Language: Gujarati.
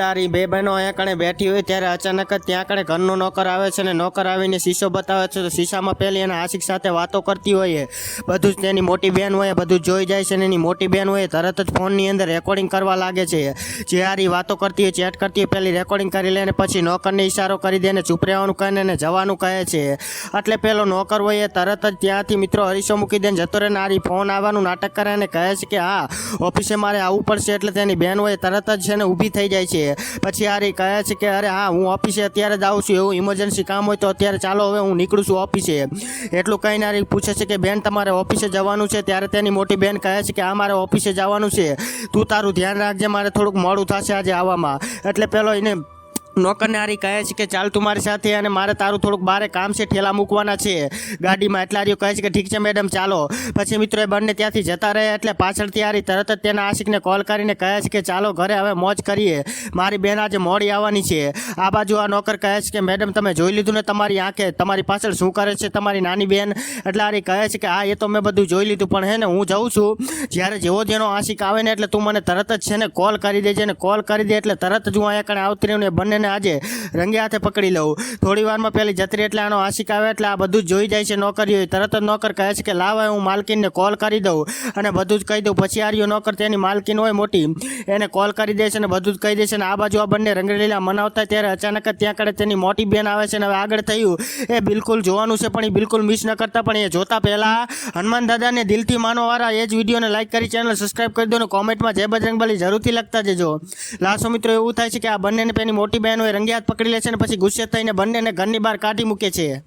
લારી બે બહેનો અહીંયા કણે બેઠી હોય ત્યારે અચાનક જ ત્યાં કણે ઘરનો નોકર આવે છે અને નોકર આવીને શીશો બતાવે છે. તો શીશામાં પહેલી અને આશિક સાથે વાતો કરતી હોય બધું જ તેની મોટી બહેન હોય, બધું જોઈ જાય છે અને એની મોટી બહેન હોય તરત જ ફોનની અંદર રેકોર્ડિંગ કરવા લાગે છે. જે હારી વાતો કરતી હોય ચેટ કરતી હોય, પહેલી રેકોર્ડિંગ કરી લે અને પછી નોકરને ઇશારો કરી દે અને ચૂપ રહેવાનું કહે ને જવાનું કહે છે. એટલે પેલો નોકર હોય એ તરત જ ત્યાંથી મિત્રો હરીશો મૂકી દે ને જતો રહે ને આરી ફોન આવવાનું નાટક કરે અને કહે છે કે, હા, ઓફિસે મારે આવવું પડશે. એટલે તેની બહેન હોય તરત જ છે ને ઊભી થઈ જાય છે. પછી હારી કહે છે કે, અરે હા, હું ઓફિસે અત્યારે જ આવું છું, એવું ઇમરજન્સી કામ હોય તો અત્યારે ચાલો, હવે હું નીકળું છું ઓફિસે. એટલું કહીને હારી પૂછે છે કે, બેન, તમારે ઓફિસે જવાનું છે? ત્યારે તેની મોટી બેન કહે છે કે આ મારે ઓફિસે જવાનું છે. તું તારું ધ્યાન રાખજે, મારે થોડુંક મોડું થશે આજે આવવામાં. એટલે પેલો એને નોકરને હારી કહે છે કે, ચાલ તું મારી સાથે અને મારે તારું થોડુંક બારે કામ છે, ઠેલા મૂકવાના છે. ગાડીમાં એટલે આર્યો કહે છે કે, ઠીક છે મેડમ, ચાલો. પછી મિત્રોએ બંને ત્યાંથી જતા રહે એટલે પાછળથી હારી તરત જ તેના આશિકને કોલ કરીને કહે છે કે, ચાલો ઘરે હવે મોજ કરીએ. મારી બેન આજે મોડી આવવાની છે. આ બાજુ આ નોકર કહે છે કે, મેડમ, તમે જોઈ લીધું ને તમારી આંખે? તમારી પાછળ શું કરે છે તમારી નાની બેન? એટલે હારી કહે છે કે, હા, એ તો મેં બધું જોઈ લીધું, પણ હે ને, હું જાઉં છું. જ્યારે જેવો જેનો આશિક આવે ને, એટલે તું મને તરત જ છે ને કોલ કરી દેજે ને કોલ કરી દે, એટલે તરત જ હું અહીંયા કણે આવતી રહ્યું ને બંનેને આજે રંગે હાથે પકડી લઉં. થોડી વારમાં પેલી જત્રી એટલે આનો આશિક આવે એટલે આ બધું જ જોઈ જાય છે નોકરીઓ. તરત જ નોકર કહે છે કે, લાવ હું માલકીનને કોલ કરી દઉં. અને બધું જ કહી દઉં. પછી આર્યો નોકર તેની માલકીન હોય મોટી, એને કોલ કરી દે છે અને બધું જ કહી દે છે અને આ બાજુ આ બંને રંગલીલા મનાવતા ત્યારે અચાનક જ ત્યાં કડે તેની મોટી બેન આવે છે અને હવે આગળ થયું. એ બિલકુલ જોવાનું છે, પણ એ બિલકુલ મિસ ન કરતા, પણ એ જોતા પહેલા હનુમાન દાદાને દિલથી માનોવાળા એ જ વિડીયોને લાઈક કરી ચેનલ સબસ્ક્રાઈબ કરી દો અને કોમેન્ટમાં જય બજરંગબલી જરૂરથી લખતા જજો. લાસ્ટો મિત્રો, એવું થાય છે કે આ બંનેને પેની મોટી બહેન હોય રંગે હાથ પકડી લે છે અને પછી ગુસ્સે થઈને બંનેને ઘરની બહાર કાઢી મૂકે છે.